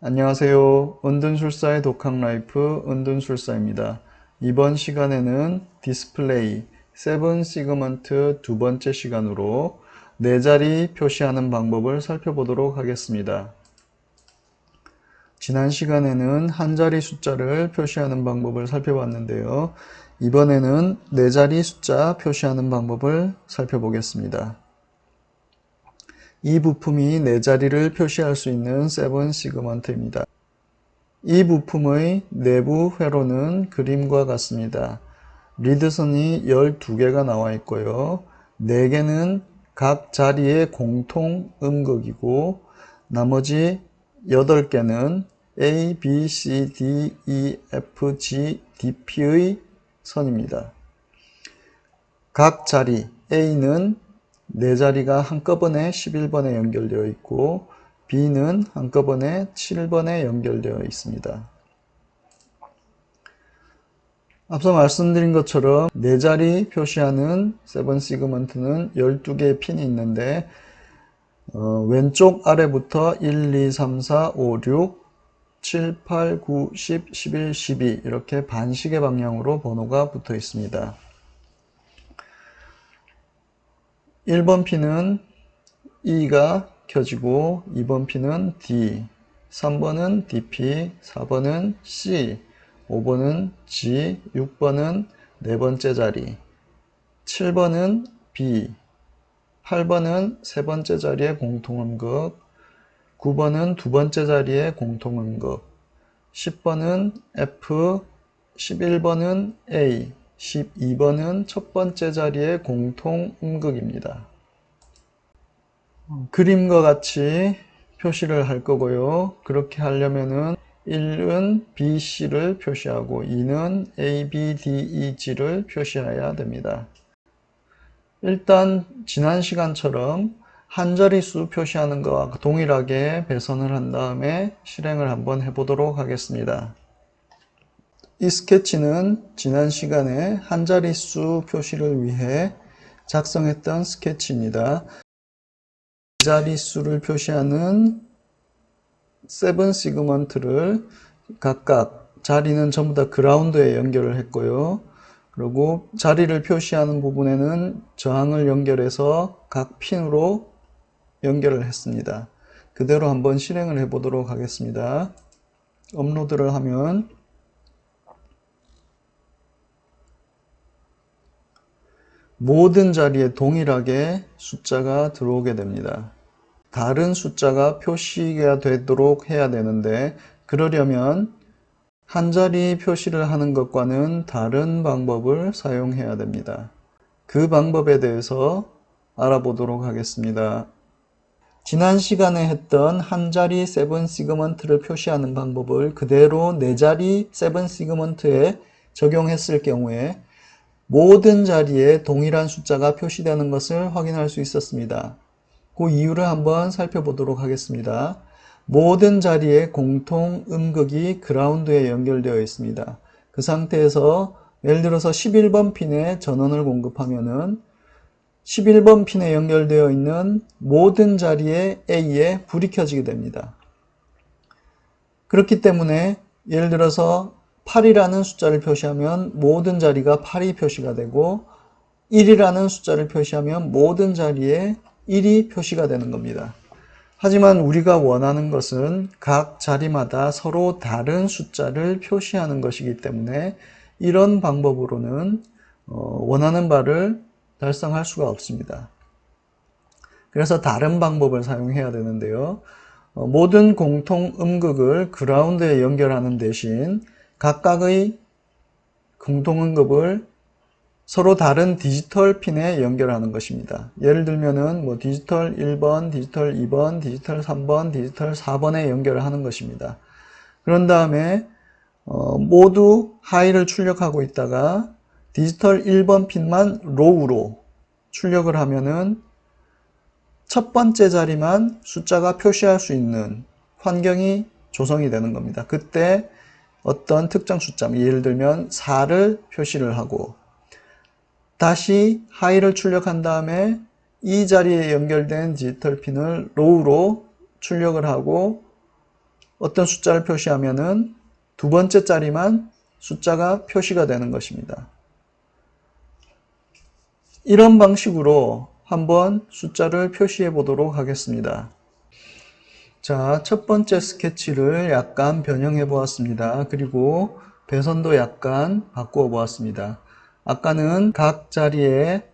안녕하세요. 은둔술사의 독학라이프 은둔술사입니다. 이번 시간에는 디스플레이 세븐 시그먼트 두 번째 시간으로 네 자리 표시하는 방법을 살펴보도록 하겠습니다. 지난 시간에는 한 자리 숫자를 표시하는 방법을 살펴봤는데요. 이번에는 네 자리 숫자 표시하는 방법을 살펴보겠습니다. 이 부품이 네 자리를 표시할 수 있는 세븐 시그먼트입니다. 이 부품의 내부 회로는 그림과 같습니다. 리드선이 12개가 나와 있고요. 4개는 각 자리의 공통 음극이고 나머지 8개는 A, B, C, D, E, F, G, DP의 선입니다. 각 자리 A는 네 자리가 한꺼번에 11번에 연결되어 있고 B는 한꺼번에 7번에 연결되어 있습니다. 앞서 말씀드린 것처럼 네 자리 표시하는 세븐 시그먼트는 12개의 핀이 있는데 어, 왼쪽 아래부터 1, 2, 3, 4, 5, 6, 7, 8, 9, 10, 11, 12 이렇게 반시계 방향으로 번호가 붙어 있습니다. 1번 핀은 E가 켜지고 2번 핀은 D, 3번은 DP, 4번은 C, 5번은 G, 6번은 네 번째 자리, 7번은 B, 8번은 세 번째 자리의 공통음극, 9번은 두 번째 자리의 공통음극, 10번은 F, 11번은 A, 12번은 첫 번째 자리의 공통 음극입니다. 그림과 같이 표시를 할 거고요. 그렇게 하려면은 1은 B, C를 표시하고 2는 A, B, D, E, G를 표시해야 됩니다. 일단 지난 시간처럼 한 자릿수 표시하는 것과 동일하게 배선을 한 다음에 실행을 한번 해보도록 하겠습니다. 이 스케치는 지난 시간에 한 자릿수 표시를 위해 작성했던 스케치입니다. 자릿수를 표시하는 세븐 시그먼트를 각각 자리는 전부 다 그라운드에 연결을 했고요. 그리고 자리를 표시하는 부분에는 저항을 연결해서 각 핀으로 연결을 했습니다. 그대로 한번 실행을 해 보도록 하겠습니다. 업로드를 하면 모든 자리에 동일하게 숫자가 들어오게 됩니다. 다른 숫자가 표시가 되도록 해야 되는데 그러려면 한 자리 표시를 하는 것과는 다른 방법을 사용해야 됩니다. 그 방법에 대해서 알아보도록 하겠습니다. 지난 시간에 했던 한 자리 세븐 시그먼트를 표시하는 방법을 그대로 네 자리 세븐 시그먼트에 적용했을 경우에 모든 자리에 동일한 숫자가 표시되는 것을 확인할 수 있었습니다. 그 이유를 한번 살펴보도록 하겠습니다. 모든 자리에 공통 음극이 그라운드에 연결되어 있습니다. 그 상태에서 예를 들어서 11번 핀에 전원을 공급하면은 11번 핀에 연결되어 있는 모든 자리에 A에 불이 켜지게 됩니다. 그렇기 때문에 예를 들어서 8이라는 숫자를 표시하면 모든 자리가 8이 표시가 되고 1이라는 숫자를 표시하면 모든 자리에 1이 표시가 되는 겁니다. 하지만 우리가 원하는 것은 각 자리마다 서로 다른 숫자를 표시하는 것이기 때문에 이런 방법으로는 어, 원하는 바를 달성할 수가 없습니다. 그래서 다른 방법을 사용해야 되는데요. 어, 모든 공통 음극을 그라운드에 연결하는 대신 각각의 공통음극을 서로 다른 디지털 핀에 연결하는 것입니다. 예를 들면은 뭐 디지털 1번, 디지털 2번, 디지털 3번, 디지털 4번에 연결을 하는 것입니다. 그런 다음에 어, 모두 하이를 출력하고 있다가 디지털 1번 핀만 로우로 출력을 하면은 첫 번째 자리만 숫자가 표시할 수 있는 환경이 조성이 되는 겁니다. 그때 어떤 특정 숫자, 예를 들면 4를 표시를 하고 다시 하이를 출력한 다음에 이 자리에 연결된 디지털 핀을 로우로 출력을 하고 어떤 숫자를 표시하면은 두 번째 자리만 숫자가 표시가 되는 것입니다. 이런 방식으로 한번 숫자를 표시해 보도록 하겠습니다. 자, 첫 번째 스케치를 약간 변형해 보았습니다. 그리고 배선도 약간 바꾸어 보았습니다. 아까는 각 자리에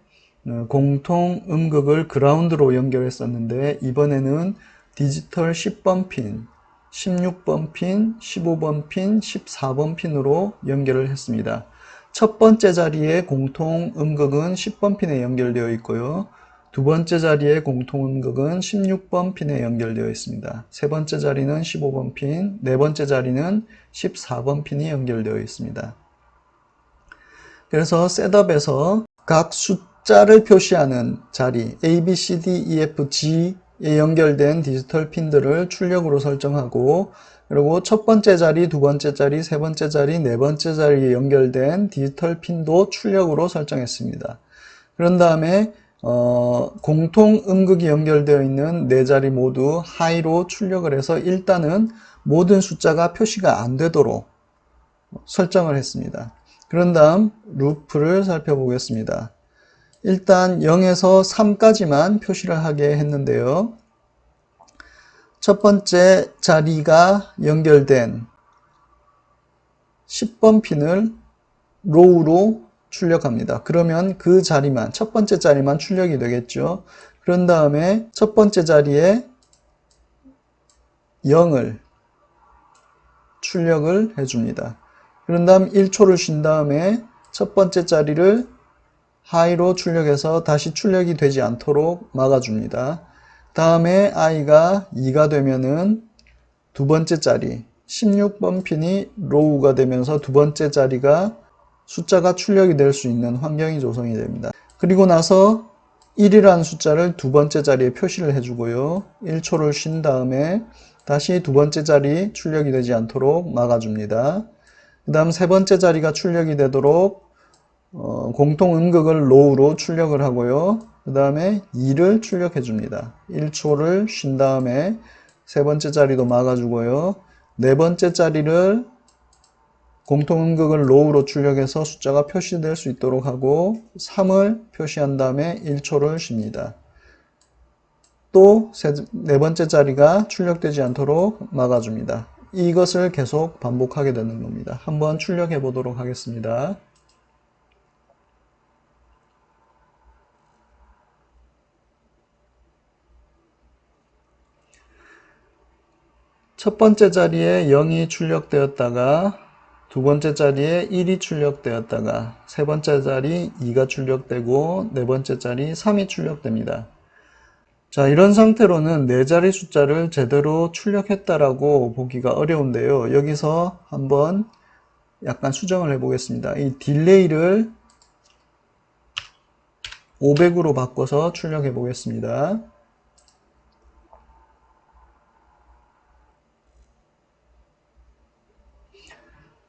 어, 공통 음극을 그라운드로 연결했었는데 이번에는 디지털 10번 핀, 16번 핀, 15번 핀, 14번 핀으로 연결을 했습니다. 첫 번째 자리에 공통 음극은 10번 핀에 연결되어 있고요. 두 번째 자리에 공통 음극은 16번 핀에 연결되어 있습니다. 세 번째 자리는 15번 핀, 네 번째 자리는 14번 핀이 연결되어 있습니다. 그래서 셋업에서 각 숫자를 표시하는 자리 A, B, C, D, E, F, G에 연결된 디지털 핀들을 출력으로 설정하고 그리고 첫 번째 자리, 두 번째 자리, 세 번째 자리, 네 번째 자리에 연결된 디지털 핀도 출력으로 설정했습니다. 그런 다음에 어, 공통 음극이 연결되어 있는 네 자리 모두 하이로 출력을 해서 일단은 모든 숫자가 표시가 안 되도록 설정을 했습니다. 그런 다음 루프를 살펴보겠습니다. 일단 0에서 3까지만 표시를 하게 했는데요. 첫 번째 자리가 연결된 10번 핀을 로우로 출력합니다. 그러면 그 자리만, 첫 번째 자리만 출력이 되겠죠. 그런 다음에 첫 번째 자리에 0을 출력을 해줍니다. 그런 다음 1초를 쉰 다음에 첫 번째 자리를 하이로 출력해서 다시 출력이 되지 않도록 막아줍니다. 다음에 i가 2가 되면은 두 번째 자리 16번 핀이 로우가 되면서 두 번째 자리가 숫자가 출력이 될 수 있는 환경이 조성이 됩니다. 그리고 나서 1이라는 숫자를 두 번째 자리에 표시를 해주고요. 1초를 쉰 다음에 다시 두 번째 자리 출력이 되지 않도록 막아줍니다. 그 다음 세 번째 자리가 출력이 되도록 어, 공통 음극을 로우로 출력을 하고요. 그 다음에 2를 출력해 줍니다. 1초를 쉰 다음에 세 번째 자리도 막아주고요. 네 번째 자리를 공통 음극을 로우로 출력해서 숫자가 표시될 수 있도록 하고 3을 표시한 다음에 1초를 쉽니다. 또 네 번째 자리가 출력되지 않도록 막아줍니다. 이것을 계속 반복하게 되는 겁니다. 한번 출력해 보도록 하겠습니다. 첫 번째 자리에 0이 출력되었다가 두 번째 자리에 1이 출력되었다가 세 번째 자리 2가 출력되고 네 번째 자리 3이 출력됩니다. 자, 이런 상태로는 네 자리 숫자를 제대로 출력했다라고 보기가 어려운데요. 여기서 한번 약간 수정을 해보겠습니다. 이 딜레이를 500으로 바꿔서 출력해 보겠습니다.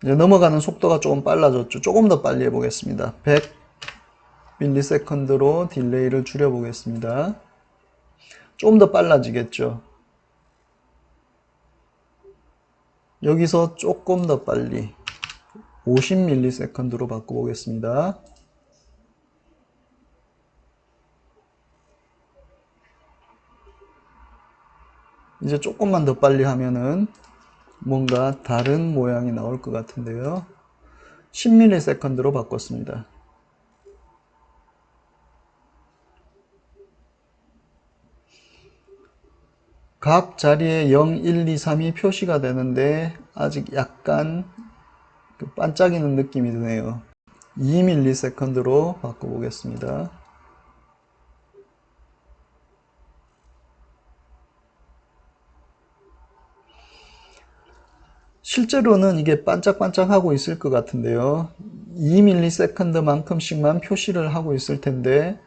이제 넘어가는 속도가 조금 빨라졌죠. 조금 더 빨리 해보겠습니다. 100ms로 딜레이를 줄여보겠습니다. 좀더 빨라지겠죠. 여기서 조금 더 빨리 50ms로 바꿔보겠습니다. 이제 조금만 더 빨리 하면은 뭔가 다른 모양이 나올 것 같은데요. 10ms로 바꿨습니다. 각 자리에 0, 1, 2, 3이 표시가 되는데 아직 약간 그 반짝이는 느낌이 드네요. 2ms로 바꿔보겠습니다. 실제로는 이게 반짝반짝하고 있을 것 같은데요. 2ms만큼씩만 표시를 하고 있을 텐데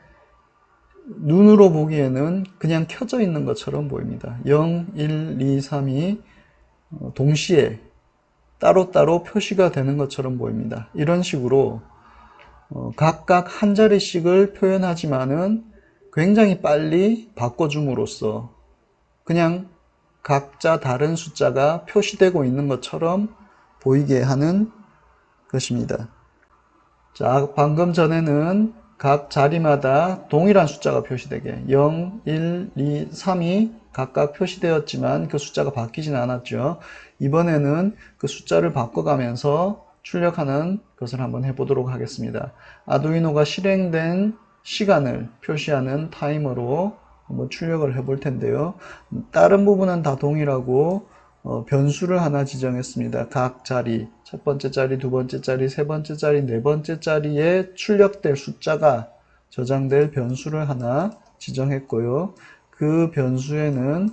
눈으로 보기에는 그냥 켜져 있는 것처럼 보입니다. 0, 1, 2, 3이 동시에 따로따로 표시가 되는 것처럼 보입니다. 이런 식으로 어, 각각 한 자리씩을 표현하지만은 굉장히 빨리 바꿔줌으로써 그냥 각자 다른 숫자가 표시되고 있는 것처럼 보이게 하는 것입니다. 자, 방금 전에는 각 자리마다 동일한 숫자가 표시되게 0, 1, 2, 3이 각각 표시되었지만 그 숫자가 바뀌진 않았죠. 이번에는 그 숫자를 바꿔가면서 출력하는 것을 한번 해보도록 하겠습니다. 아두이노가 실행된 시간을 표시하는 타이머로 한번 출력을 해 볼 텐데요. 다른 부분은 다 동일하고 어, 변수를 하나 지정했습니다. 각 자리, 첫 번째 자리, 두 번째 자리, 세 번째 자리, 네 번째 자리에 출력될 숫자가 저장될 변수를 하나 지정했고요. 그 변수에는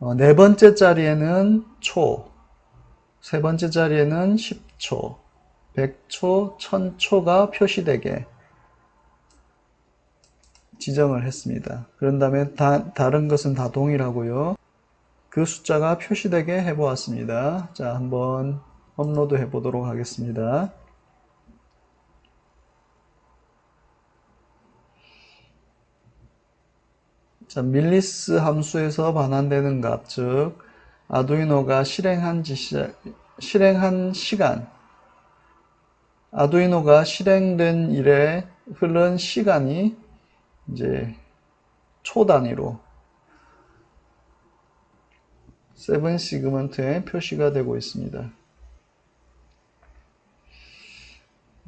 어, 네 번째 자리에는 초, 세 번째 자리에는 10초, 100초, 1000초가 표시되게 지정을 했습니다. 그런 다음에 다, 다른 것은 다 동일하고요. 그 숫자가 표시되게 해보았습니다. 자, 한번 업로드 해보도록 하겠습니다. 자, 밀리스 함수에서 반환되는 값, 즉 아두이노가 실행한 지시, 실행한 시간, 아두이노가 실행된 일에 흐른 시간이 이제 초 단위로 세븐 시그먼트에 표시가 되고 있습니다.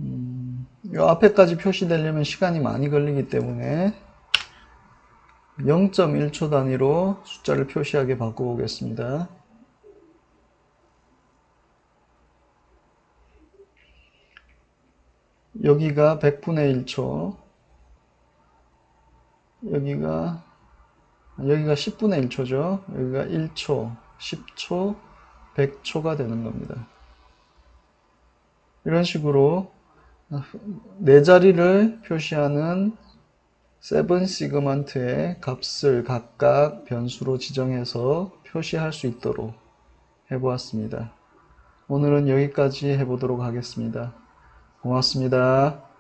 음, 이 앞에까지 표시되려면 시간이 많이 걸리기 때문에 0.1초 단위로 숫자를 표시하게 바꿔보겠습니다. 여기가 100분의 1초, 여기가 여기가 10분의 1초죠. 여기가 1초, 10초, 100초가 되는 겁니다. 이런 식으로 네 자리를 표시하는 세븐 시그먼트의 값을 각각 변수로 지정해서 표시할 수 있도록 해보았습니다. 오늘은 여기까지 해보도록 하겠습니다. 고맙습니다.